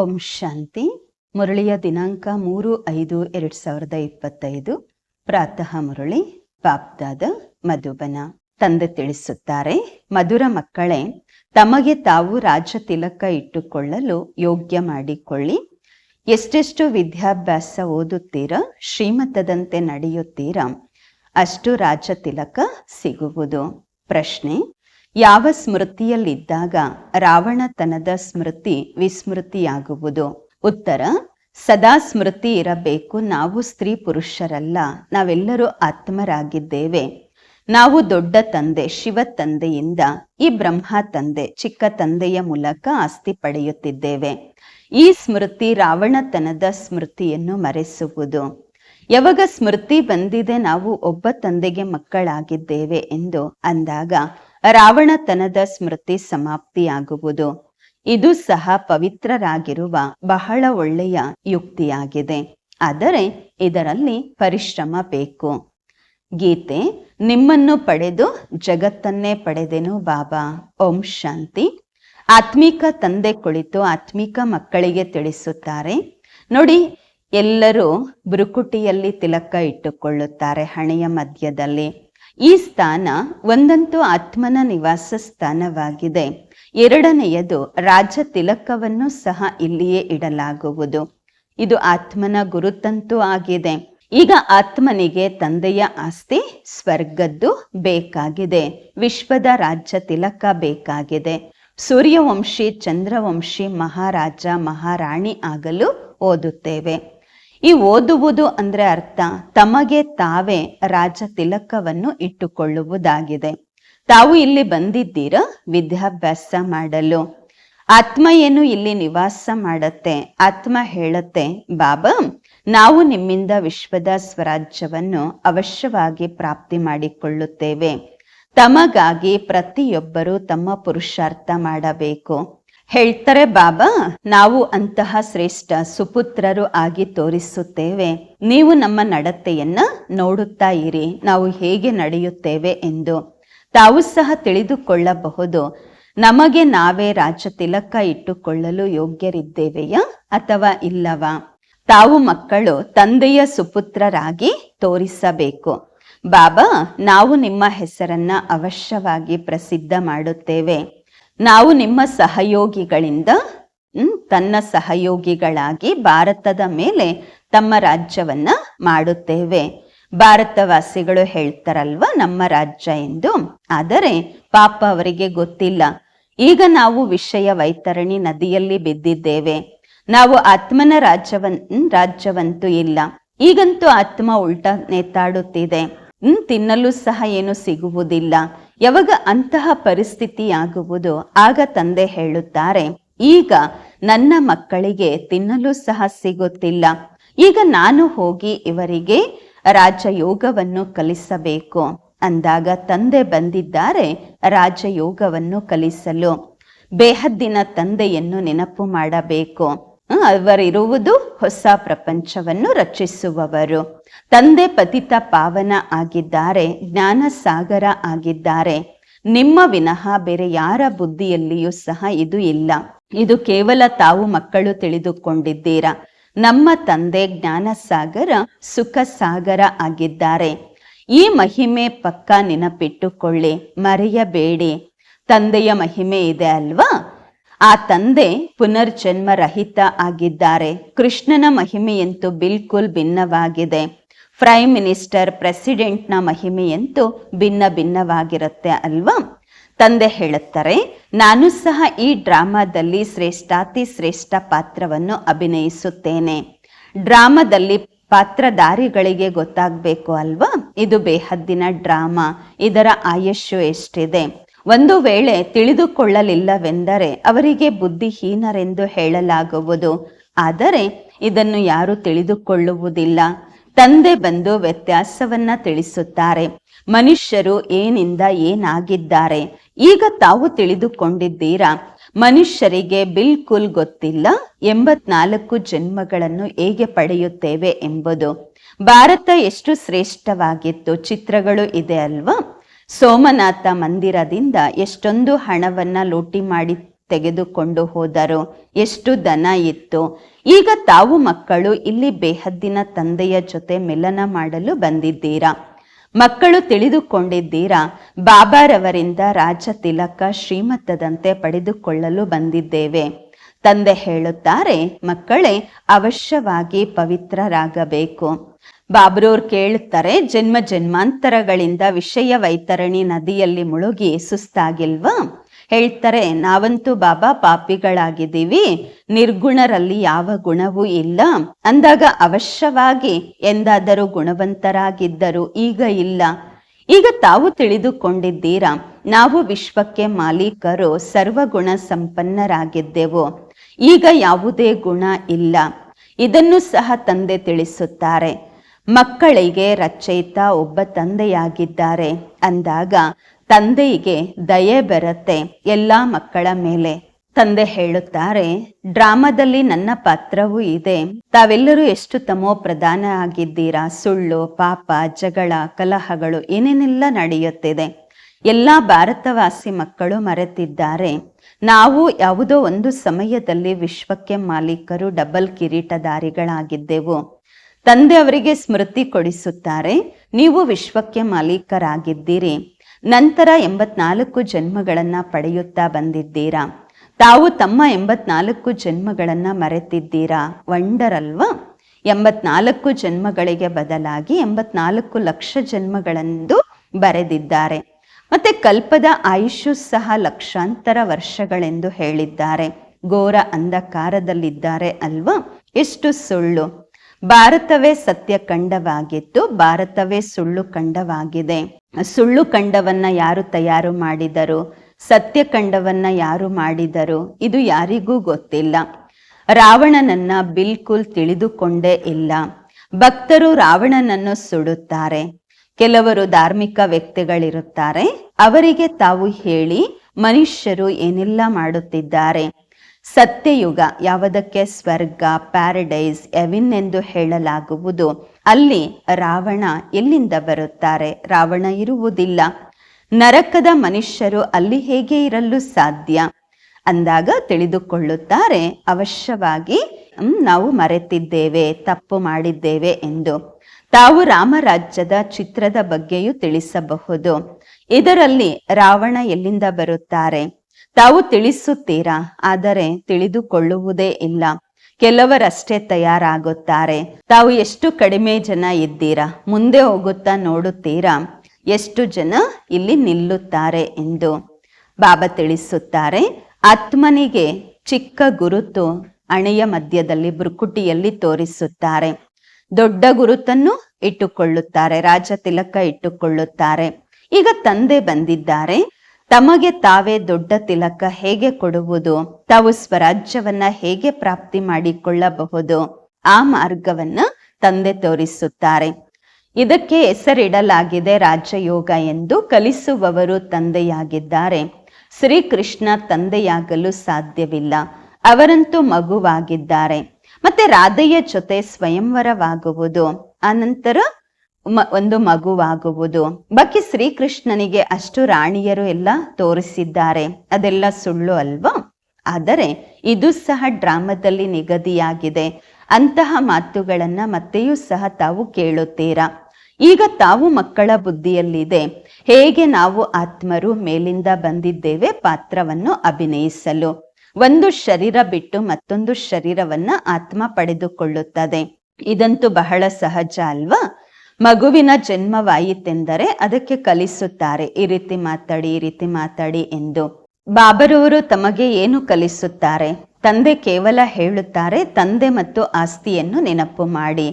ಓಂ ಶಾಂತಿ. ಮುರಳಿಯ ದಿನಾಂಕ ಮೂರು ಐದು ಎರಡು ಸಾವಿರದ ಇಪ್ಪತ್ತೈದು. ಪ್ರಾತಃ ಮುರಳಿ, ಪಾಪ್ದಾದ ಮಧುಬನ. ತಂದೆ ತಿಳಿಸುತ್ತಾರೆ, ಮಧುರ ಮಕ್ಕಳೇ, ತಮಗೆ ತಾವು ರಾಜ ತಿಲಕ ಇಟ್ಟುಕೊಳ್ಳಲು ಯೋಗ್ಯ ಮಾಡಿಕೊಳ್ಳಿ. ಎಷ್ಟೆಷ್ಟು ವಿದ್ಯಾಭ್ಯಾಸ ಓದುತ್ತೀರ, ಶ್ರೀಮತದಂತೆ ನಡೆಯುತ್ತೀರ, ಅಷ್ಟು ರಾಜ ತಿಲಕ ಸಿಗುವುದು. ಪ್ರಶ್ನೆ ಯಾವ ಸ್ಮೃತಿಯಲ್ಲಿದ್ದಾಗ ರಾವಣತನದ ಸ್ಮೃತಿ ವಿಸ್ಮೃತಿಯಾಗುವುದು? ಉತ್ತರ, ಸದಾ ಸ್ಮೃತಿ ಇರಬೇಕು. ನಾವು ಸ್ತ್ರೀ ಪುರುಷರಲ್ಲ. ನಾವೆಲ್ಲರೂ ಆತ್ಮರಾಗಿದ್ದೇವೆ. ನಾವು ದೊಡ್ಡ ತಂದೆ, ಶಿವ ತಂದೆಯಿಂದ ಈ ಬ್ರಹ್ಮ ತಂದೆ, ಚಿಕ್ಕ ತಂದೆಯ ಮೂಲಕ ಆಸ್ತಿ ಪಡೆಯುತ್ತಿದ್ದೇವೆ. ಈ ಸ್ಮೃತಿ ರಾವಣತನದ ಸ್ಮೃತಿಯನ್ನು ಮರೆಸುವುದು. ಯಾವಾಗ ಸ್ಮೃತಿ ಬಂದಿದೆ ನಾವು ಒಬ್ಬ ತಂದೆಗೆ ಮಕ್ಕಳಾಗಿದ್ದೇವೆ ಎಂದು ಅಂದಾಗ ರಾವಣತನದ ಸ್ಮೃತಿ ಸಮಾಪ್ತಿಯಾಗುವುದು. ಇದು ಸಹ ಪವಿತ್ರರಾಗಿರುವ ಬಹಳ ಒಳ್ಳೆಯ ಯುಕ್ತಿಯಾಗಿದೆ. ಆದರೆ ಇದರಲ್ಲಿ ಪರಿಶ್ರಮ ಬೇಕು. ಗೀತೆ, ನಿಮ್ಮನ್ನು ಪಡೆದು ಜಗತ್ತನ್ನೇ ಪಡೆದೆನು ಬಾಬಾ. ಓಂ ಶಾಂತಿ. ಆತ್ಮಿಕ ತಂದೆ ಕುಳಿತು ಆತ್ಮಿಕ ಮಕ್ಕಳಿಗೆ ತಿಳಿಸುತ್ತಾರೆ. ನೋಡಿ, ಎಲ್ಲರೂ ಬುರುಕುಟಿಯಲ್ಲಿ ತಿಲಕ ಇಟ್ಟುಕೊಳ್ಳುತ್ತಾರೆ ಹಣೆಯ ಮಧ್ಯದಲ್ಲಿ. ಈ ಸ್ಥಾನ ಒಂದಂತೂ ಆತ್ಮನ ನಿವಾಸ ಸ್ಥಾನವಾಗಿದೆ. ಎರಡನೆಯದು ರಾಜ ತಿಲಕವನ್ನು ಸಹ ಇಲ್ಲಿಯೇ ಇಡಲಾಗುವುದು. ಇದು ಆತ್ಮನ ಗುರುತಂತೂ ಆಗಿದೆ. ಈಗ ಆತ್ಮನಿಗೆ ತಂದೆಯ ಆಸ್ತಿ, ಸ್ವರ್ಗದ್ದು ಬೇಕಾಗಿದೆ. ವಿಶ್ವದ ರಾಜ್ಯ ತಿಲಕ ಬೇಕಾಗಿದೆ. ಸೂರ್ಯವಂಶಿ, ಚಂದ್ರವಂಶಿ, ಮಹಾರಾಜ, ಮಹಾರಾಣಿ ಆಗಲು ಓದುತ್ತೇವೆ. ಈ ಓದುವುದು ಅಂದ್ರೆ ಅರ್ಥ ತಮಗೆ ತಾವೇ ರಾಜ ತಿಲಕವನ್ನು ಇಟ್ಟುಕೊಳ್ಳುವುದಾಗಿದೆ. ತಾವು ಇಲ್ಲಿ ಬಂದಿದ್ದೀರ, ವಿದ್ಯಾಭ್ಯಾಸ ಮಾಡಲು. ಆತ್ಮ ಏನು ಇಲ್ಲಿ ನಿವಾಸ ಮಾಡತ್ತೆ, ಆತ್ಮ ಹೇಳತ್ತೆ, ಬಾಬಾ, ನಾವು ನಿಮ್ಮಿಂದ ವಿಶ್ವದ ಸ್ವರಾಜ್ಯವನ್ನು ಅವಶ್ಯವಾಗಿ ಪ್ರಾಪ್ತಿ ಮಾಡಿಕೊಳ್ಳುತ್ತೇವೆ. ತಮಗಾಗಿ ಪ್ರತಿಯೊಬ್ಬರು ತಮ್ಮ ಪುರುಷಾರ್ಥ ಮಾಡಬೇಕು. ಹೇಳ್ತಾರೆ, ಬಾಬಾ, ನಾವು ಅಂತಹ ಶ್ರೇಷ್ಠ ಸುಪುತ್ರರು ಆಗಿ ತೋರಿಸುತ್ತೇವೆ. ನೀವು ನಮ್ಮ ನಡತೆಯನ್ನ ನೋಡುತ್ತಾ ಇರಿ. ನಾವು ಹೇಗೆ ನಡೆಯುತ್ತೇವೆ ಎಂದು. ತಾವು ಸಹ ತಿಳಿದುಕೊಳ್ಳಬಹುದು. ನಮಗೆ ನಾವೇ ರಾಜ ತಿಲಕ ಇಟ್ಟುಕೊಳ್ಳಲು ಯೋಗ್ಯರಿದ್ದೇವೆಯಾ ಅಥವಾ ಇಲ್ಲವಾ? ತಾವು ಮಕ್ಕಳು ತಂದೆಯ ಸುಪುತ್ರರಾಗಿ ತೋರಿಸಬೇಕು. ಬಾಬಾ, ನಾವು ನಿಮ್ಮ ಹೆಸರನ್ನ ಅವಶ್ಯವಾಗಿ ಪ್ರಸಿದ್ಧ ಮಾಡುತ್ತೇವೆ. ನಾವು ನಿಮ್ಮ ಸಹಯೋಗಿಗಳಿಂದ ತನ್ನ ಸಹಯೋಗಿಗಳಾಗಿ ಭಾರತದ ಮೇಲೆ ತಮ್ಮ ರಾಜ್ಯವನ್ನ ಮಾಡುತ್ತೇವೆ. ಭಾರತವಾಸಿಗಳು ಹೇಳ್ತಾರಲ್ವ, ನಮ್ಮ ರಾಜ್ಯ ಎಂದು. ಆದರೆ ಪಾಪ ಅವರಿಗೆ ಗೊತ್ತಿಲ್ಲ. ಈಗ ನಾವು ವಿಷಯ ವೈತರಣಿ ನದಿಯಲ್ಲಿ ಬಿದ್ದಿದ್ದೇವೆ. ನಾವು ಆತ್ಮನ ರಾಜ್ಯವನ್ ರಾಜ್ಯವಂತೂ ಇಲ್ಲ. ಈಗಂತೂ ಆತ್ಮ ಉಲ್ಟಾ ನೇತಾಡುತ್ತಿದೆ. ಹ್ಮ್, ತಿನ್ನಲು ಸಹ ಏನು ಸಿಗುವುದಿಲ್ಲ. ಯಾವಾಗ ಅಂತಹ ಪರಿಸ್ಥಿತಿ ಆಗುವುದು ಆಗ ತಂದೆ ಹೇಳುತ್ತಾರೆ, ಈಗ ನನ್ನ ಮಕ್ಕಳಿಗೆ ತಿನ್ನಲು ಸಹ ಸಿಗುತ್ತಿಲ್ಲ. ಈಗ ನಾನು ಹೋಗಿ ಇವರಿಗೆ ರಾಜಯೋಗವನ್ನು ಕಲಿಸಬೇಕು. ಅಂದಾಗ ತಂದೆ ಬಂದಿದ್ದಾರೆ, ರಾಜಯೋಗವನ್ನು ಕಲಿಸಲು ಬೇಹದ್ದಿನ ತಂದೆಯನ್ನು ನೆನಪು ಮಾಡಬೇಕು. ಅವರಿರುವುದು ಹೊಸ ಪ್ರಪಂಚವನ್ನು ರಚಿಸುವವರು. ತಂದೆ ಪತಿತ ಪಾವನ ಆಗಿದ್ದಾರೆ ಜ್ಞಾನ ಸಾಗರ ಆಗಿದ್ದಾರೆ. ನಿಮ್ಮ ವಿನಃ ಬೇರೆ ಯಾರ ಬುದ್ಧಿಯಲ್ಲಿಯೂ ಸಹ ಇದು ಇಲ್ಲ. ಇದು ಕೇವಲ ತಾವು ಮಕ್ಕಳು ತಿಳಿದುಕೊಂಡಿದ್ದೀರಾ. ನಮ್ಮ ತಂದೆ ಜ್ಞಾನ ಸಾಗರ ಸುಖ ಸಾಗರ ಆಗಿದ್ದಾರೆ. ಈ ಮಹಿಮೆ ಪಕ್ಕ ನೆನಪಿಟ್ಟುಕೊಳ್ಳಿ, ಮರೆಯಬೇಡಿ. ತಂದೆಯ ಮಹಿಮೆ ಇದೆ ಅಲ್ವಾ? ಆ ತಂದೆ ಪುನರ್ಜನ್ಮ ರಹಿತ ಆಗಿದ್ದಾರೆ. ಕೃಷ್ಣನ ಮಹಿಮೆಯಂತೂ ಬಿಲ್ಕುಲ್ ಭಿನ್ನವಾಗಿದೆ. ಪ್ರೈಮ್ ಮಿನಿಸ್ಟರ್, ಪ್ರೆಸಿಡೆಂಟ್ನ ಮಹಿಮೆಯಂತೂ ಭಿನ್ನ ಭಿನ್ನವಾಗಿರುತ್ತೆ ಅಲ್ವಾ? ತಂದೆ ಹೇಳುತ್ತಾರೆ, ನಾನು ಸಹ ಈ ಡ್ರಾಮಾದಲ್ಲಿ ಶ್ರೇಷ್ಠಾತಿ ಶ್ರೇಷ್ಠ ಪಾತ್ರವನ್ನು ಅಭಿನಯಿಸುತ್ತೇನೆ. ಡ್ರಾಮಾದಲ್ಲಿ ಪಾತ್ರಧಾರಿಗಳಿಗೆ ಗೊತ್ತಾಗಬೇಕು ಅಲ್ವಾ? ಇದು ಬೇಹದ್ದಿನ ಡ್ರಾಮಾ. ಇದರ ಆಯುಷ್ಯು ಎಷ್ಟಿದೆ? ಒಂದು ವೇಳೆ ತಿಳಿದುಕೊಳ್ಳಲಿಲ್ಲವೆಂದರೆ ಅವರಿಗೆ ಬುದ್ಧಿಹೀನರೆಂದು ಹೇಳಲಾಗುವುದು. ಆದರೆ ಇದನ್ನು ಯಾರು ತಿಳಿದುಕೊಳ್ಳುವುದಿಲ್ಲ. ತಂದೆ ಬಂದು ವ್ಯತ್ಯಾಸವನ್ನ ತಿಳಿಸುತ್ತಾರೆ. ಮನುಷ್ಯರು ಏನಿಂದ ಏನಾಗಿದ್ದಾರೆ? ಈಗ ತಾವು ತಿಳಿದುಕೊಂಡಿದ್ದೀರಾ? ಮನುಷ್ಯರಿಗೆ ಬಿಲ್ಕುಲ್ ಗೊತ್ತಿಲ್ಲ. ಎಂಬತ್ನಾಲ್ಕು ಜನ್ಮಗಳನ್ನು ಹೇಗೆ ಪಡೆಯುತ್ತೇವೆ ಎಂಬುದು. ಭಾರತ ಎಷ್ಟು ಶ್ರೇಷ್ಠವಾಗಿತ್ತು? ಚಿತ್ರಗಳು ಇದೆ ಅಲ್ವಾ? ಸೋಮನಾಥ ಮಂದಿರದಿಂದ ಎಷ್ಟೊಂದು ಹಣವನ್ನ ಲೂಟಿ ಮಾಡಿ ತೆಗೆದುಕೊಂಡು ಹೋದರು. ಎಷ್ಟು ದನ ಇತ್ತು. ಈಗ ತಾವು ಮಕ್ಕಳು ಇಲ್ಲಿ ಬೇಹದ್ದಿನ ತಂದೆಯ ಜೊತೆ ಮಿಲನ ಮಾಡಲು ಬಂದಿದ್ದೀರಾ. ಮಕ್ಕಳು ತಿಳಿದುಕೊಂಡಿದ್ದೀರಾ. ಬಾಬಾರವರಿಂದ ರಾಜ ತಿಲಕ ಶ್ರೀಮತದಂತೆ ಪಡೆದುಕೊಳ್ಳಲು ಬಂದಿದ್ದೇವೆ. ತಂದೆ ಹೇಳುತ್ತಾರೆ, ಮಕ್ಕಳೇ, ಅವಶ್ಯವಾಗಿ ಪವಿತ್ರರಾಗಬೇಕು. ಬಾಬ್ರೂರ್ ಕೇಳುತ್ತಾರೆ, ಜನ್ಮ ಜನ್ಮಾಂತರಗಳಿಂದ ವಿಷಯ ವೈತರಣಿ ನದಿಯಲ್ಲಿ ಮುಳುಗಿ ಸುಸ್ತಾಗಿಲ್ವಾ? ಹೇಳ್ತಾರೆ, ನಾವಂತೂ ಬಾಬಾ ಪಾಪಿಗಳಾಗಿದ್ದೀವಿ, ನಿರ್ಗುಣರಲ್ಲಿ ಯಾವ ಗುಣವೂ ಇಲ್ಲ. ಅಂದಾಗ ಅವಶ್ಯವಾಗಿ ಎಂದಾದರೂ ಗುಣವಂತರಾಗಿದ್ದರು ಈಗ ಇಲ್ಲ. ಈಗ ತಾವು ತಿಳಿದುಕೊಂಡಿದ್ದೀರಾ, ನಾವು ವಿಶ್ವಕ್ಕೆ ಮಾಲೀಕರು, ಸರ್ವಗುಣ ಸಂಪನ್ನರಾಗಿದ್ದೆವು. ಈಗ ಯಾವುದೇ ಗುಣ ಇಲ್ಲ. ಇದನ್ನು ಸಹ ತಂದೆ ತಿಳಿಸುತ್ತಾರೆ. ಮಕ್ಕಳಿಗೆ ರಚಯಿತ ಒಬ್ಬ ತಂದೆಯಾಗಿದ್ದಾರೆ. ಅಂದಾಗ ತಂದೆಗೆ ದಯೆ ಬರುತ್ತೆ ಎಲ್ಲ ಮಕ್ಕಳ ಮೇಲೆ. ತಂದೆ ಹೇಳುತ್ತಾರೆ, ಡ್ರಾಮಾದಲ್ಲಿ ನನ್ನ ಪಾತ್ರವೂ ಇದೆ. ತಾವೆಲ್ಲರೂ ಎಷ್ಟು ತಮೋ ಪ್ರಧಾನ ಆಗಿದ್ದೀರಾ? ಸುಳ್ಳು, ಪಾಪ, ಜಗಳ, ಕಲಹಗಳು ಏನೇನೆಲ್ಲ ನಡೆಯುತ್ತಿದೆ. ಎಲ್ಲ ಭಾರತವಾಸಿ ಮಕ್ಕಳು ಮರೆತಿದ್ದಾರೆ. ನಾವು ಯಾವುದೋ ಒಂದು ಸಮಯದಲ್ಲಿ ವಿಶ್ವಕ್ಕೆ ಮಾಲೀಕರು ಡಬಲ್ ಕಿರೀಟಧಾರಿಗಳಾಗಿದ್ದೆವು. ತಂದೆ ಅವರಿಗೆ ಸ್ಮೃತಿ ಕೊಡಿಸುತ್ತಾರೆ. ನೀವು ವಿಶ್ವಕ್ಕೆ ಮಾಲೀಕರಾಗಿದ್ದೀರಿ. ನಂತರ ಎಂಬತ್ನಾಲ್ಕು ಜನ್ಮಗಳನ್ನ ಪಡೆಯುತ್ತಾ ಬಂದಿದ್ದೀರಾ? ತಾವು ತಮ್ಮ ಎಂಬತ್ನಾಲ್ಕು ಜನ್ಮಗಳನ್ನ ಮರೆತಿದ್ದೀರಾ? ವಂಡರ್ ಅಲ್ವಾ ಎಂಬತ್ನಾಲ್ಕು ಜನ್ಮಗಳಿಗೆ ಬದಲಾಗಿ ಎಂಬತ್ನಾಲ್ಕು ಲಕ್ಷ ಜನ್ಮಗಳೆಂದು ಬರೆದಿದ್ದಾರೆ. ಮತ್ತೆ ಕಲ್ಪದ ಆಯುಷು ಸಹ ಲಕ್ಷಾಂತರ ವರ್ಷಗಳೆಂದು ಹೇಳಿದ್ದಾರೆ. ಘೋರ ಅಂಧಕಾರದಲ್ಲಿದ್ದಾರೆ ಅಲ್ವಾ? ಎಷ್ಟು ಸುಳ್ಳು. ಭಾರತವೇ ಸತ್ಯ ಖಂಡವಾಗಿತ್ತು ಭಾರತವೇ ಸುಳ್ಳು ಕಂಡವಾಗಿದೆ. ಸುಳ್ಳು ಕಂಡವನ್ನ ಯಾರು ತಯಾರು ಮಾಡಿದರು? ಸತ್ಯ ಕಂಡವನ್ನ ಯಾರು ಮಾಡಿದರು? ಇದು ಯಾರಿಗೂ ಗೊತ್ತಿಲ್ಲ. ರಾವಣನನ್ನ ಬಿಲ್ಕುಲ್ ತಿಳಿದುಕೊಂಡೇ ಇಲ್ಲ. ಭಕ್ತರು ರಾವಣನನ್ನು ಸುಡುತ್ತಾರೆ. ಕೆಲವರು ಧಾರ್ಮಿಕ ವ್ಯಕ್ತಿಗಳಿರುತ್ತಾರೆ. ಅವರಿಗೆ ತಾವು ಹೇಳಿ, ಮನುಷ್ಯರು ಏನೆಲ್ಲ ಮಾಡುತ್ತಿದ್ದಾರೆ? ಸತ್ಯಯುಗ ಯಾವುದಕ್ಕೆ ಸ್ವರ್ಗ ಪ್ಯಾರಡೈಸ್ ಎವಿನ್ ಎಂದು ಹೇಳಲಾಗುವುದು. ಅಲ್ಲಿ ರಾವಣ ಎಲ್ಲಿಂದ ಬರುತ್ತಾರೆ? ರಾವಣ ಇರುವುದಿಲ್ಲ. ನರಕದ ಮನುಷ್ಯರು ಅಲ್ಲಿ ಹೇಗೆ ಇರಲು ಸಾಧ್ಯ? ಅಂದಾಗ ತಿಳಿದುಕೊಳ್ಳುತ್ತಾರೆ ಅವಶ್ಯವಾಗಿ "ಹ್ಮ್, ನಾವು ಮರೆತಿದ್ದೇವೆ ತಪ್ಪು ಮಾಡಿದ್ದೇವೆ ಎಂದು. ತಾವು ರಾಮರಾಜ್ಯದ ಚಿತ್ರದ ಬಗ್ಗೆಯೂ ತಿಳಿಸಬಹುದು. ಇದರಲ್ಲಿ ರಾವಣ ಎಲ್ಲಿಂದ ಬರುತ್ತಾರೆ? ತಾವು ತಿಳಿಸುತ್ತೀರಾ? ಆದರೆ ತಿಳಿದುಕೊಳ್ಳುವುದೇ ಇಲ್ಲ. ಕೆಲವರಷ್ಟೇ ತಯಾರಾಗುತ್ತಾರೆ. ತಾವು ಎಷ್ಟು ಕಡಿಮೆ ಜನ ಇದ್ದೀರಾ? ಮುಂದೆ ಹೋಗುತ್ತಾ ನೋಡುತ್ತೀರಾ? ಎಷ್ಟು ಜನ ಇಲ್ಲಿ ನಿಲ್ಲುತ್ತಾರೆ ಎಂದು ಬಾಬಾ ತಿಳಿಸುತ್ತಾರೆ. ಆತ್ಮನಿಗೆ ಚಿಕ್ಕ ಗುರುತು ಅಣೆಯ ಮಧ್ಯದಲ್ಲಿ ಬೃಕುಟಿಯಲ್ಲಿ ತೋರಿಸುತ್ತಾರೆ. ದೊಡ್ಡ ಗುರುತನ್ನು ಇಟ್ಟುಕೊಳ್ಳುತ್ತಾರೆ. ರಾಜ ತಿಲಕ ಇಟ್ಟುಕೊಳ್ಳುತ್ತಾರೆ. ಈಗ ತಂದೆ ಬಂದಿದ್ದಾರೆ. ತಮಗೆ ತಾವೇ ದೊಡ್ಡ ತಿಲಕ ಹೇಗೆ ಕೊಡುವುದು? ತಾವು ಸ್ವರಾಜ್ಯವನ್ನ ಹೇಗೆ ಪ್ರಾಪ್ತಿ ಮಾಡಿಕೊಳ್ಳಬಹುದು? ಆ ಮಾರ್ಗವನ್ನ ತಂದೆ ತೋರಿಸುತ್ತಾರೆ. ಇದಕ್ಕೆ ಹೆಸರಿಡಲಾಗಿದೆ ರಾಜಯೋಗ ಎಂದು ಕಲಿಸುವವರು ತಂದೆಯಾಗಿದ್ದಾರೆ. ಶ್ರೀಕೃಷ್ಣ ತಂದೆಯಾಗಲು ಸಾಧ್ಯವಿಲ್ಲ. ಅವರಂತೂ ಮಗುವಾಗಿದ್ದಾರೆ. ಮತ್ತೆ ರಾಧೆಯ ಜೊತೆ ಸ್ವಯಂವರವಾಗುವುದು. ಅನಂತರ ಮ- ಒಂದು ಮಗುವಾಗುವುದು. ಬಾಕಿ ಶ್ರೀಕೃಷ್ಣನಿಗೆ ಅಷ್ಟು ರಾಣಿಯರು ಎಲ್ಲ ತೋರಿಸಿದ್ದಾರೆ. ಅದೆಲ್ಲ ಸುಳ್ಳು ಅಲ್ವಾ? ಆದರೆ ಇದು ಸಹ ಡ್ರಾಮದಲ್ಲಿ ನಿಗದಿಯಾಗಿದೆ. ಅಂತಹ ಮಾತುಗಳನ್ನ ಮತ್ತೆಯೂ ಸಹ ತಾವು ಕೇಳುತ್ತೀರಾ? ಈಗ ತಾವು ಮಕ್ಕಳ ಬುದ್ಧಿಯಲ್ಲಿದೆ. ಹೇಗೆ ನಾವು ಆತ್ಮರು ಮೇಲಿಂದ ಬಂದಿದ್ದೇವೆ ಪಾತ್ರವನ್ನು ಅಭಿನಯಿಸಲು. ಒಂದು ಶರೀರ ಬಿಟ್ಟು ಮತ್ತೊಂದು ಶರೀರವನ್ನ ಆತ್ಮ ಪಡೆದುಕೊಳ್ಳುತ್ತದೆ. ಇದಂತೂ ಬಹಳ ಸಹಜ ಅಲ್ವಾ? ಮಗುವಿನ ಜನ್ಮವಾಯಿತೆಂದರೆ ಅದಕ್ಕೆ ಕಲಿಸುತ್ತಾರೆ. ಈ ರೀತಿ ಮಾತಾಡಿ, ಈ ರೀತಿ ಮಾತಾಡಿ ಎಂದು. ಬಾಬರವರು ತಮಗೆ ಏನು ಕಲಿಸುತ್ತಾರೆ? ತಂದೆ ಕೇವಲ ಹೇಳುತ್ತಾರೆ, ತಂದೆ ಮತ್ತು ಆಸ್ತಿಯನ್ನು ನೆನಪು ಮಾಡಿ.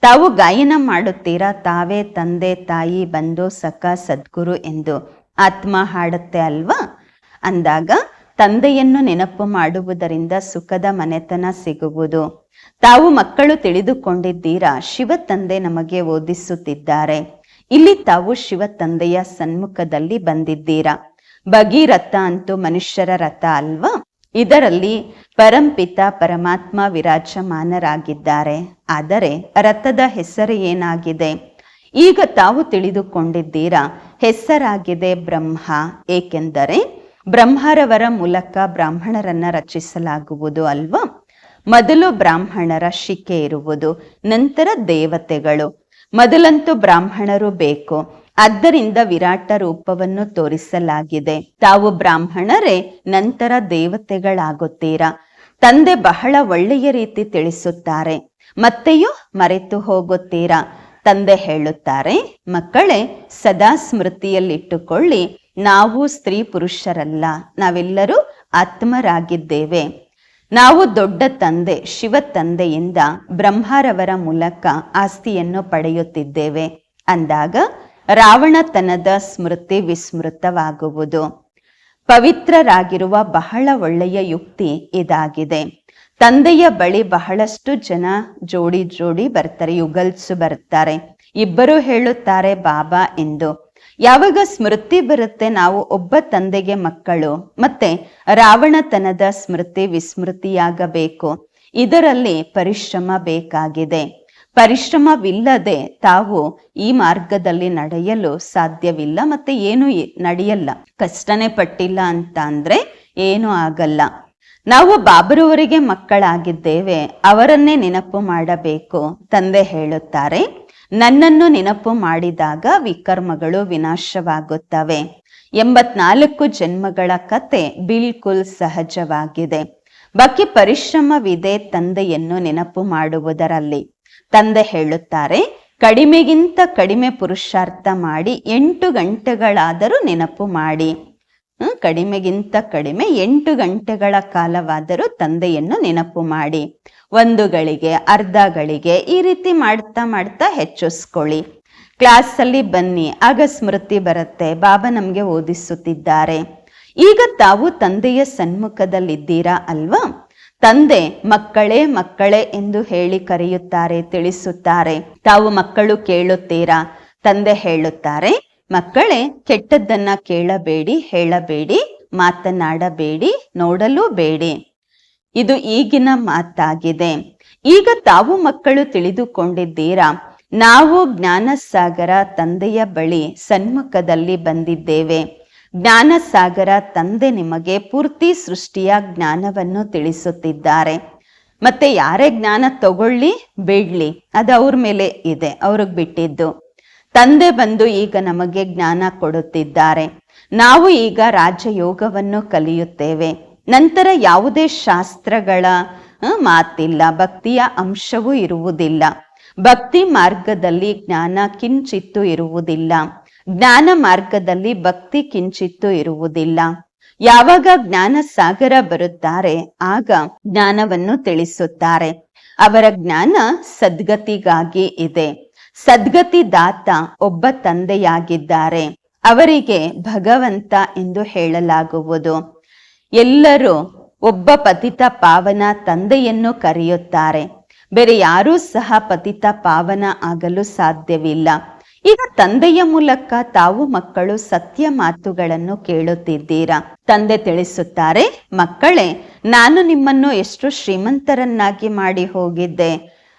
ತಾವು ಗಾಯನ ಮಾಡುತ್ತೀರಾ? ತಾವೇ ತಂದೆ, ತಾಯಿ, ಬಂಧು, ಸಖ, ಸದ್ಗುರು ಎಂದು. ಆತ್ಮ ಹಾಡುತ್ತೆ ಅಲ್ವಾ? ಅಂದಾಗ ತಂದೆಯನ್ನು ನೆನಪು ಮಾಡುವುದರಿಂದ ಸುಖದ ಮನೆತನ ಸಿಗುವುದು. ತಾವು ಮಕ್ಕಳು ತಿಳಿದುಕೊಂಡಿದ್ದೀರಾ? ಶಿವ ತಂದೆ ನಮಗೆ ಓದಿಸುತ್ತಿದ್ದಾರೆ. ಇಲ್ಲಿ ತಾವು ಶಿವ ತಂದೆಯ ಸನ್ಮುಖದಲ್ಲಿ ಬಂದಿದ್ದೀರಾ? ಭಗೀರಥ ಅಂತೂ ಮನುಷ್ಯರ ರಥ ಅಲ್ವಾ? ಇದರಲ್ಲಿ ಪರಂಪಿತ ಪರಮಾತ್ಮ ವಿರಾಜಮಾನರಾಗಿದ್ದಾರೆ. ಆದರೆ ರಥದ ಹೆಸರು ಏನಾಗಿದೆ? ಈಗ ತಾವು ತಿಳಿದುಕೊಂಡಿದ್ದೀರಾ? ಹೆಸರಾಗಿದೆ ಬ್ರಹ್ಮ. ಏಕೆಂದರೆ ಬ್ರಹ್ಮರವರ ಮೂಲಕ ಬ್ರಾಹ್ಮಣರನ್ನ ರಚಿಸಲಾಗುವುದು ಅಲ್ವಾ? ಮೊದಲು ಬ್ರಾಹ್ಮಣರ ಶಿಕೆ ಇರುವುದು, ನಂತರ ದೇವತೆಗಳು. ಮೊದಲಂತೂ ಬ್ರಾಹ್ಮಣರು ಬೇಕು. ಆದ್ದರಿಂದ ವಿರಾಟ ರೂಪವನ್ನು ತೋರಿಸಲಾಗಿದೆ. ತಾವು ಬ್ರಾಹ್ಮಣರೇ, ನಂತರ ದೇವತೆಗಳಾಗುತ್ತೀರಾ? ತಂದೆ ಬಹಳ ಒಳ್ಳೆಯ ರೀತಿ ತಿಳಿಸುತ್ತಾರೆ. ಮತ್ತೆಯೂ ಮರೆತು ಹೋಗುತ್ತೀರಾ? ತಂದೆ ಹೇಳುತ್ತಾರೆ, ಮಕ್ಕಳೇ, ಸದಾ ಸ್ಮೃತಿಯಲ್ಲಿಟ್ಟುಕೊಳ್ಳಿ. ನಾವು ಸ್ತ್ರೀ ಪುರುಷರಲ್ಲ. ನಾವೆಲ್ಲರೂ ಆತ್ಮರಾಗಿದ್ದೇವೆ. ನಾವು ದೊಡ್ಡ ತಂದೆ, ಶಿವ ತಂದೆಯಿಂದ ಬ್ರಹ್ಮರವರ ಮೂಲಕ ಆಸ್ತಿಯನ್ನು ಪಡೆಯುತ್ತಿದ್ದೇವೆ. ಅಂದಾಗ ರಾವಣತನದ ಸ್ಮೃತಿ ವಿಸ್ಮೃತವಾಗುವುದು. ಪವಿತ್ರರಾಗಿರುವ ಬಹಳ ಒಳ್ಳೆಯ ಯುಕ್ತಿ ಇದಾಗಿದೆ. ತಂದೆಯ ಬಳಿ ಬಹಳಷ್ಟು ಜನ ಜೋಡಿ ಜೋಡಿ ಬರ್ತಾರೆ, ಯುಗಲ್ಸು ಬರ್ತಾರೆ. ಇಬ್ಬರು ಹೇಳುತ್ತಾರೆ, ಬಾಬಾ ಎಂದು. ಯಾವಾಗ ಸ್ಮೃತಿ ಬರುತ್ತೆ ನಾವು ಒಬ್ಬ ತಂದೆಗೆ ಮಕ್ಕಳು, ಮತ್ತೆ ರಾವಣತನದ ಸ್ಮೃತಿ ವಿಸ್ಮೃತಿಯಾಗಬೇಕು. ಇದರಲ್ಲಿ ಪರಿಶ್ರಮ ಬೇಕಾಗಿದೆ. ಪರಿಶ್ರಮವಿಲ್ಲದೆ ತಾವು ಈ ಮಾರ್ಗದಲ್ಲಿ ನಡೆಯಲು ಸಾಧ್ಯವಿಲ್ಲ ಮತ್ತೆ ಏನು ನಡೆಯಲ್ಲ. ಕಷ್ಟನೇ ಪಟ್ಟಿಲ್ಲ ಅಂತ ಅಂದ್ರೆ ಏನು ಆಗಲ್ಲ. ನಾವು ಬಾಬರವರಿಗೆ ಮಕ್ಕಳಾಗಿದ್ದೇವೆ, ಅವರನ್ನೇ ನೆನಪು ಮಾಡಬೇಕು, ತಂದೆ ಹೇಳುತ್ತಾರೆ. ನನ್ನನ್ನು ನೆನಪು ಮಾಡಿದಾಗ ವಿಕರ್ಮಗಳು ವಿನಾಶವಾಗುತ್ತವೆ. ಎಂಬತ್ನಾಲ್ಕು ಜನ್ಮಗಳ ಕತೆ ಬಿಲ್ಕುಲ್ ಸಹಜವಾಗಿದೆ. ಬಾಕಿ ಪರಿಶ್ರಮವಿದೆ ತಂದೆಯನ್ನು ನೆನಪು ಮಾಡುವುದರಲ್ಲಿ. ತಂದೆ ಹೇಳುತ್ತಾರೆ, ಕಡಿಮೆಗಿಂತ ಕಡಿಮೆ ಪುರುಷಾರ್ಥ ಮಾಡಿ ಎಂಟು ಗಂಟೆಗಳಾದರೂ ನೆನಪು ಮಾಡಿ. ಕಡಿಮೆಗಿಂತ ಕಡಿಮೆ ಎಂಟು ಗಂಟೆಗಳ ಕಾಲವಾದರೂ ತಂದೆಯನ್ನು ನೆನಪು ಮಾಡಿ. ಒಂದು ಗಳಿಗೆ ಅರ್ಧ ಗಳಿಗೆ ಈ ರೀತಿ ಮಾಡ್ತಾ ಮಾಡ್ತಾ ಹೆಚ್ಚಿಸ್ಕೊಳ್ಳಿ. ಕ್ಲಾಸಲ್ಲಿ ಬನ್ನಿ ಆಗ ಸ್ಮೃತಿ ಬರುತ್ತೆ, ಬಾಬಾ ನಮಗೆ ಓದಿಸುತ್ತಿದ್ದಾರೆ. ಈಗ ತಾವು ತಂದೆಯ ಸನ್ಮುಖದಲ್ಲಿದ್ದೀರಾ ಅಲ್ವಾ? ತಂದೆ ಮಕ್ಕಳೇ ಮಕ್ಕಳೇ ಎಂದು ಹೇಳಿ ಕರೆಯುತ್ತಾರೆ, ತಿಳಿಸುತ್ತಾರೆ. ತಾವು ಮಕ್ಕಳು ಕೇಳುತ್ತೀರಾ? ತಂದೆ ಹೇಳುತ್ತಾರೆ, ಮಕ್ಕಳೇ ಕೆಟ್ಟದ್ದನ್ನ ಕೇಳಬೇಡಿ, ಹೇಳಬೇಡಿ, ಮಾತನಾಡಬೇಡಿ, ನೋಡಲೂ ಬೇಡಿ. ಇದು ಈಗಿನ ಮಾತಾಗಿದೆ. ಈಗ ತಾವು ಮಕ್ಕಳು ತಿಳಿದುಕೊಂಡಿದ್ದೀರಾ? ನಾವು ಜ್ಞಾನಸಾಗರ ತಂದೆಯ ಬಳಿ ಸನ್ಮುಖದಲ್ಲಿ ಬಂದಿದ್ದೇವೆ. ಜ್ಞಾನಸಾಗರ ತಂದೆ ನಿಮಗೆ ಪೂರ್ತಿ ಸೃಷ್ಟಿಯ ಜ್ಞಾನವನ್ನು ತಿಳಿಸುತ್ತಿದ್ದಾರೆ. ಮತ್ತೆ ಯಾರೇ ಜ್ಞಾನ ತಗೊಳ್ಳಿ ಬಿಡ್ಲಿ ಅದು ಅವ್ರ ಮೇಲೆ ಇದೆ, ಅವ್ರಿಗೆ ಬಿಟ್ಟಿದ್ದು. ತಂದೆ ಬಂದು ಈಗ ನಮಗೆ ಜ್ಞಾನ ಕೊಡುತ್ತಿದ್ದಾರೆ. ನಾವು ಈಗ ರಾಜಯೋಗವನ್ನು ಕಲಿಯುತ್ತೇವೆ. ನಂತರ ಯಾವುದೇ ಶಾಸ್ತ್ರಗಳ ಮಾತಿಲ್ಲ, ಭಕ್ತಿಯ ಅಂಶವೂ ಇರುವುದಿಲ್ಲ. ಭಕ್ತಿ ಮಾರ್ಗದಲ್ಲಿ ಜ್ಞಾನ ಕಿಂಚಿತ್ತು ಇರುವುದಿಲ್ಲ. ಜ್ಞಾನ ಮಾರ್ಗದಲ್ಲಿ ಭಕ್ತಿ ಕಿಂಚಿತ್ತು ಇರುವುದಿಲ್ಲ. ಯಾವಾಗ ಜ್ಞಾನ ಸಾಗರ ಬರುತ್ತಾರೆ, ಆಗ ಜ್ಞಾನವನ್ನು ತಿಳಿಸುತ್ತಾರೆ. ಅವರ ಜ್ಞಾನ ಸದ್ಗತಿಗಾಗಿ ಇದೆ. ಸದ್ಗತಿ ದಾತ ಒಬ್ಬ ತಂದೆಯಾಗಿದ್ದಾರೆ. ಅವರಿಗೆ ಭಗವಂತ ಎಂದು ಹೇಳಲಾಗುವುದು. ಎಲ್ಲರೂ ಒಬ್ಬ ಪತಿತ ಪಾವನ ತಂದೆಯನ್ನು ಕರೆಯುತ್ತಾರೆ. ಬೇರೆ ಯಾರೂ ಸಹ ಪತಿತ ಪಾವನ ಆಗಲು ಸಾಧ್ಯವಿಲ್ಲ. ಈಗ ತಂದೆಯ ಮೂಲಕ ತಾವು ಮಕ್ಕಳು ಸತ್ಯ ಮಾತುಗಳನ್ನು ಕೇಳುತ್ತಿದ್ದೀರಾ? ತಂದೆ ತಿಳಿಸುತ್ತಾರೆ, ಮಕ್ಕಳೇ, ನಾನು ನಿಮ್ಮನ್ನು ಎಷ್ಟು ಶ್ರೀಮಂತರನ್ನಾಗಿ ಮಾಡಿ ಹೋಗಿದ್ದೆ.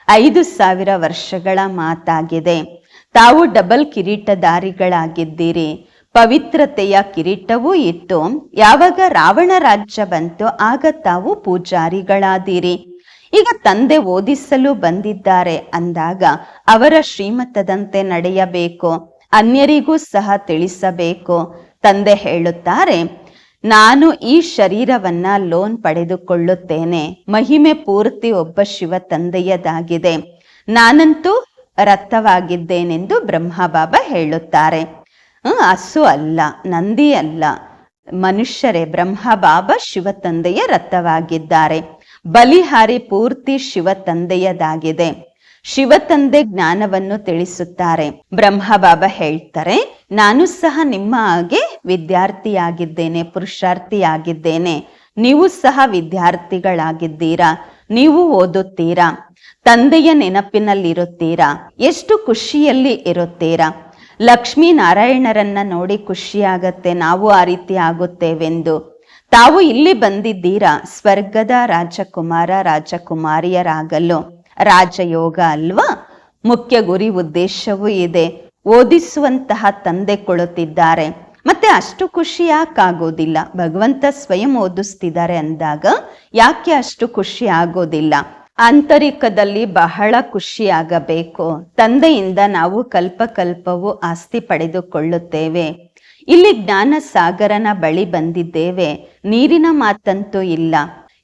ಐದು ಸಾವಿರ ವರ್ಷಗಳ ಮಾತಾಗಿದೆ. ತಾವು ಡಬಲ್ ಕಿರೀಟಧಾರಿಗಳಾಗಿದ್ದೀರಿ. ಪವಿತ್ರತೆಯ ಕಿರೀಟವೂ ಇತ್ತು ಯಾವಾಗ ರಾವಣ ರಾಜ್ಯ ಬಂತು ಆಗ ತಾವು ಪೂಜಾರಿಗಳಾದಿರಿ. ಈಗ ತಂದೆ ಓದಿಸಲು ಬಂದಿದ್ದಾರೆ ಅಂದಾಗ ಅವರ ಶ್ರೀಮತದಂತೆ ನಡೆಯಬೇಕು, ಅನ್ಯರಿಗೂ ಸಹ ತಿಳಿಸಬೇಕು. ತಂದೆ ಹೇಳುತ್ತಾರೆ, ನಾನು ಈ ಶರೀರವನ್ನ ಲೋನ್ ಪಡೆದುಕೊಳ್ಳುತ್ತೇನೆ, ಮಹಿಮೆ ಪೂರ್ತಿ ಒಬ್ಬ ಶಿವ ತಂದೆಯದಾಗಿದೆ. ನಾನಂತೂ ರಥವಾಗಿದ್ದೇನೆಂದು ಬ್ರಹ್ಮ ಬಾಬಾ ಹೇಳುತ್ತಾರೆ. ಹಸು ಅಲ್ಲ, ನಂದಿ ಅಲ್ಲ. ಮನುಷ್ಯರೇ, ಬ್ರಹ್ಮ, ಬಾಬಾ, ಶಿವ ತಂದೆಯ ರಥವಾಗಿದ್ದಾರೆ. ಬಲಿಹಾರಿ ಪೂರ್ತಿ ಶಿವ ತಂದೆಯದಾಗಿದೆ. ಶಿವ ತಂದೆ ಜ್ಞಾನವನ್ನು ತಿಳಿಸುತ್ತಾರೆ. ಬ್ರಹ್ಮ, ಬಾಬಾ ಹೇಳ್ತಾರೆ, ನಾನು ಸಹ ನಿಮ್ಮ ಹಾಗೆ ವಿದ್ಯಾರ್ಥಿಯಾಗಿದ್ದೇನೆ, ಪುರುಷಾರ್ಥಿಯಾಗಿದ್ದೇನೆ. ನೀವು ಸಹ ವಿದ್ಯಾರ್ಥಿಗಳಾಗಿದ್ದೀರಾ? ನೀವು ಓದುತ್ತೀರಾ? ತಂದೆಯ ನೆನಪಿನಲ್ಲಿರುತ್ತೀರಾ? ಎಷ್ಟು ಖುಷಿಯಲ್ಲಿ ಇರುತ್ತೀರಾ? ಲಕ್ಷ್ಮೀ ನಾರಾಯಣರನ್ನ ನೋಡಿ ಖುಷಿಯಾಗತ್ತೆ, ನಾವು ಆ ರೀತಿ ಆಗುತ್ತೇವೆಂದು. ತಾವು ಇಲ್ಲಿ ಬಂದಿದ್ದೀರಾ? ಸ್ವರ್ಗದ ರಾಜಕುಮಾರ, ರಾಜಕುಮಾರಿಯರಾಗಲು. ರಾಜಯೋಗ ಅಲ್ವಾ? ಮುಖ್ಯ ಗುರಿ ಉದ್ದೇಶವೂ ಇದೆ. ಓದಿಸುವಂತಹ ತಂದೆ ಕೊಡುತ್ತಿದ್ದಾರೆ. ಮತ್ತೆ ಅಷ್ಟು ಖುಷಿ ಯಾಕಾಗೋದಿಲ್ಲ? ಭಗವಂತ ಸ್ವಯಂ ಓದಿಸ್ತಿದ್ದಾರೆ ಅಂದಾಗ ಯಾಕೆ ಅಷ್ಟು ಖುಷಿ ಆಗೋದಿಲ್ಲ? ಆಂತರಿಕದಲ್ಲಿ ಬಹಳ ಖುಷಿಯಾಗಬೇಕು. ತಂದೆಯಿಂದ ನಾವು ಕಲ್ಪ ಕಲ್ಪವು ಆಸ್ತಿ ಪಡೆದುಕೊಳ್ಳುತ್ತೇವೆ. ಇಲ್ಲಿ ಜ್ಞಾನ ಸಾಗರನ ಬಳಿ ಬಂದಿದ್ದೇವೆ. ನೀರಿನ ಮಾತಂತೂ ಇಲ್ಲ.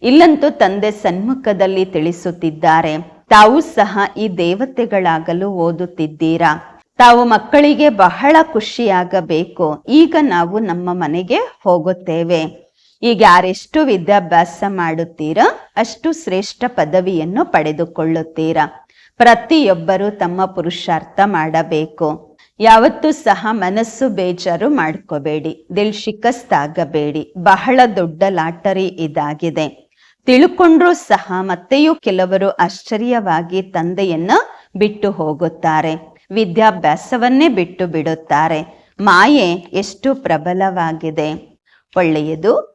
ಇಲ್ಲಂತೂ ತಂದೆ ಸನ್ಮುಖದಲ್ಲಿ ತಿಳಿಸುತ್ತಿದ್ದಾರೆ. ತಾವು ಸಹ ಈ ದೇವತೆಗಳಾಗಲು ಓದುತ್ತಿದ್ದೀರಾ? ತಾವು ಮಕ್ಕಳಿಗೆ ಬಹಳ ಖುಷಿಯಾಗಬೇಕು. ಈಗ ನಾವು ನಮ್ಮ ಮನೆಗೆ ಹೋಗುತ್ತೇವೆ. ಈಗ ಯಾರೆಷ್ಟು ವಿದ್ಯಾಭ್ಯಾಸ ಮಾಡುತ್ತೀರಾ, ಅಷ್ಟು ಶ್ರೇಷ್ಠ ಪದವಿಯನ್ನು ಪಡೆದುಕೊಳ್ಳುತ್ತೀರಾ. ಪ್ರತಿಯೊಬ್ಬರು ತಮ್ಮ ಪುರುಷಾರ್ಥ ಮಾಡಬೇಕು. ಯಾವತ್ತೂ ಸಹ ಮನಸ್ಸು ಬೇಜಾರು ಮಾಡ್ಕೋಬೇಡಿ, ದಿಲ್ ಶಿಕಸ್ತಾಗಬೇಡಿ. ಬಹಳ ದೊಡ್ಡ ಲಾಟರಿ ಇದಾಗಿದೆ. ತಿಳ್ಕೊಂಡ್ರೂ ಸಹ ಮತ್ತೆಯೂ ಕೆಲವರು ಆಶ್ಚರ್ಯವಾಗಿ ತಂದೆಯನ್ನ ಬಿಟ್ಟು ಹೋಗುತ್ತಾರೆ. ವಿದ್ಯಾಭ್ಯಾಸವನ್ನೇ ಬಿಟ್ಟು ಬಿಡುತ್ತಾರೆ. ಮಾಯೆ ಎಷ್ಟು ಪ್ರಬಲವಾಗಿದೆ. ಒಳ್ಳೆಯದು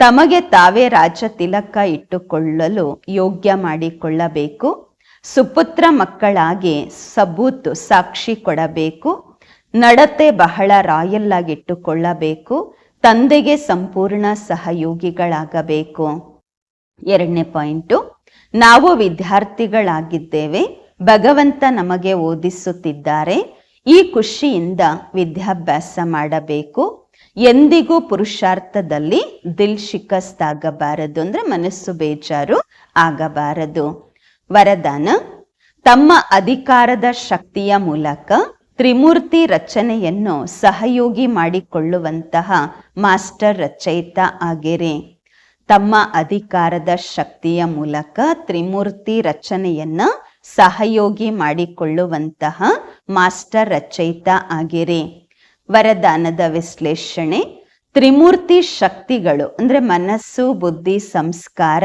ತಮಗೆ ತಾವೇ ರಾಜ ತಿಲಕ ಇಟ್ಟುಕೊಳ್ಳಲು ಯೋಗ್ಯ ಮಾಡಿಕೊಳ್ಳಬೇಕು. ಸುಪುತ್ರ ಮಕ್ಕಳಾಗಿ ಸಬೂತು ಸಾಕ್ಷಿ ಕೊಡಬೇಕು. ನಡತೆ ಬಹಳ ರಾಯಲ್ ಆಗಿಟ್ಟುಕೊಳ್ಳಬೇಕು ತಂದೆಗೆ ಸಂಪೂರ್ಣ ಸಹಯೋಗಿಗಳಾಗಬೇಕು. ಎರಡನೇ ಪಾಯಿಂಟು, ನಾವು ವಿದ್ಯಾರ್ಥಿಗಳಾಗಿದ್ದೇವೆ. ಭಗವಂತ ನಮಗೆ ಓದಿಸುತ್ತಿದ್ದಾರೆ. ಈ ಖುಷಿಯಿಂದ ವಿದ್ಯಾಭ್ಯಾಸ ಮಾಡಬೇಕು. ಎಂದಿಗೂ ಪುರುಷಾರ್ಥದಲ್ಲಿ ದಿಲ್ ಶಿಕಸ್ತಾಗಬಾರದು ಅಂದ್ರೆ ಮನಸ್ಸು ಬೇಜಾರು ಆಗಬಾರದು. ವರದಾನ, ತಮ್ಮ ಅಧಿಕಾರದ ಶಕ್ತಿಯ ಮೂಲಕ ತ್ರಿಮೂರ್ತಿ ರಚನೆಯನ್ನು ಸಹಯೋಗಿ ಮಾಡಿಕೊಳ್ಳುವಂತಹ ಮಾಸ್ಟರ್ ರಚಯಿತ ಆಗಿರಿ. ತಮ್ಮ ಅಧಿಕಾರದ ಶಕ್ತಿಯ ಮೂಲಕ ತ್ರಿಮೂರ್ತಿ ರಚನೆಯನ್ನ ಸಹಯೋಗಿ ಮಾಡಿಕೊಳ್ಳುವಂತಹ ಮಾಸ್ಟರ್ ರಚಯಿತ ಆಗಿರಿ. ವರದಾನದ ವಿಶ್ಲೇಷಣೆ, ತ್ರಿಮೂರ್ತಿ ಶಕ್ತಿಗಳು, ಅಂದ್ರೆ ಮನಸ್ಸು, ಬುದ್ಧಿ, ಸಂಸ್ಕಾರ.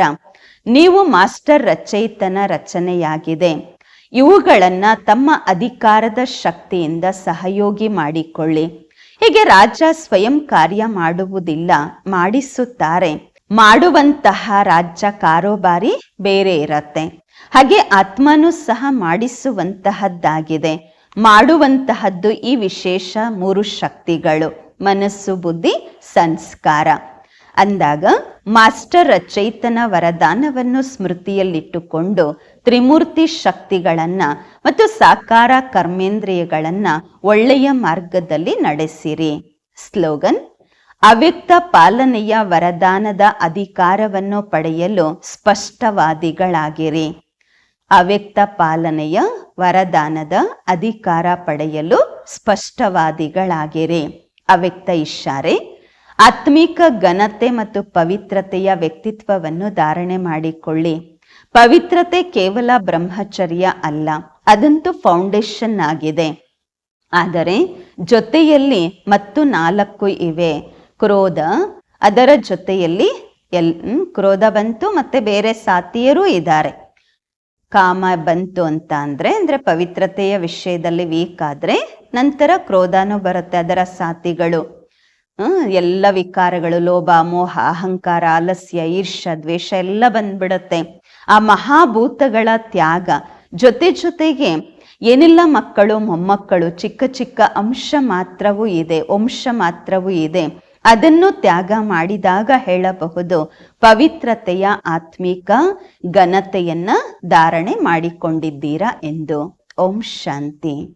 ನೀವು ಮಾಸ್ಟರ್ ರಚಯಿತನ ರಚನೆಯಾಗಿದೆ. ಇವುಗಳನ್ನ ತಮ್ಮ ಅಧಿಕಾರದ ಶಕ್ತಿಯಿಂದ ಸಹಯೋಗಿ ಮಾಡಿಕೊಳ್ಳಿ. ಹೀಗೆ ರಾಜ ಸ್ವಯಂ ಕಾರ್ಯ ಮಾಡುವುದಿಲ್ಲ, ಮಾಡಿಸುತ್ತಾರೆ. ಮಾಡುವಂತಹ ರಾಜ್ಯ ಕಾರೋಬಾರಿ ಬೇರೆ ಇರತ್ತೆ. ಹಾಗೆ ಆತ್ಮನು ಸಹ ಮಾಡಿಸುವಂತಹದ್ದಾಗಿದೆ. ಮಾಡುವಂತಹದ್ದು ಈ ವಿಶೇಷ ಮೂರು ಶಕ್ತಿಗಳು. ಮನಸ್ಸು, ಬುದ್ಧಿ, ಸಂಸ್ಕಾರ. ಅಂದಾಗ ಮಾಸ್ಟರ್ ರಚೈತನ ವರದಾನವನ್ನು ಸ್ಮೃತಿಯಲ್ಲಿಟ್ಟುಕೊಂಡು ತ್ರಿಮೂರ್ತಿ ಶಕ್ತಿಗಳನ್ನ ಮತ್ತು ಸಾಕಾರ ಕರ್ಮೇಂದ್ರಿಯಗಳನ್ನ ಒಳ್ಳೆಯ ಮಾರ್ಗದಲ್ಲಿ ನಡೆಸಿರಿ. ಸ್ಲೋಗನ್, ಅವ್ಯಕ್ತ ಪಾಲನೆಯ ವರದಾನದ ಅಧಿಕಾರವನ್ನು ಪಡೆಯಲು ಸ್ಪಷ್ಟವಾದಿಗಳಾಗಿರಿ. ಅವ್ಯಕ್ತ ಪಾಲನೆಯ ವರದಾನದ ಅಧಿಕಾರ ಪಡೆಯಲು ಸ್ಪಷ್ಟವಾದಿಗಳಾಗಿರಿ. ಅವ್ಯಕ್ತ ಇಶಾರೆ ಆತ್ಮಿಕ ಘನತೆ ಮತ್ತು ಪವಿತ್ರತೆಯ ವ್ಯಕ್ತಿತ್ವವನ್ನು ಧಾರಣೆ ಮಾಡಿಕೊಳ್ಳಿ. ಪವಿತ್ರತೆ ಕೇವಲ ಬ್ರಹ್ಮಚರ್ಯ ಅಲ್ಲ, ಅದಂತೂ ಫೌಂಡೇಶನ್ ಆಗಿದೆ. ಆದರೆ ಜೊತೆಯಲ್ಲಿ ಮತ್ತು ನಾಲ್ಕು ಇವೆ. ಕ್ರೋಧ, ಅದರ ಜೊತೆಯಲ್ಲಿ ಎಲ್ ಕ್ರೋಧ ಬಂತು ಮತ್ತೆ ಬೇರೆ ಸಾತಿಯರೂ ಇದ್ದಾರೆ. ಕಾಮ ಬಂತು ಅಂತ ಅಂದ್ರೆ, ಅಂದರೆ ಪವಿತ್ರತೆಯ ವಿಷಯದಲ್ಲಿ ವೀಕ್ ಆದರೆ ನಂತರ ಕ್ರೋಧನೂ ಬರುತ್ತೆ ಅದರ ಸಾತಿಗಳು. ಎಲ್ಲ ವಿಕಾರಗಳು, ಲೋಭ, ಮೋಹ, ಅಹಂಕಾರ ಆಲಸ್ಯ ಈರ್ಷ ದ್ವೇಷ ಎಲ್ಲ ಬಂದ್ಬಿಡುತ್ತೆ. ಆ ಮಹಾಭೂತಗಳ ತ್ಯಾಗ ಜೊತೆ ಜೊತೆಗೆ ಏನೆಲ್ಲ ಮಕ್ಕಳು, ಮೊಮ್ಮಕ್ಕಳು, ಚಿಕ್ಕ ಚಿಕ್ಕ ಅಂಶ ಮಾತ್ರವೂ ಇದೆ, ವಂಶ ಮಾತ್ರವೂ ಇದೆ. ಅದನ್ನು ತ್ಯಾಗ ಮಾಡಿದಾಗ ಹೇಳಬಹುದು ಪವಿತ್ರತೆಯ ಆತ್ಮಿಕ ಘನತೆಯನ್ನ ಧಾರಣೆ ಮಾಡಿಕೊಂಡಿದ್ದೀರಾ ಎಂದು. ಓಂ ಶಾಂತಿ.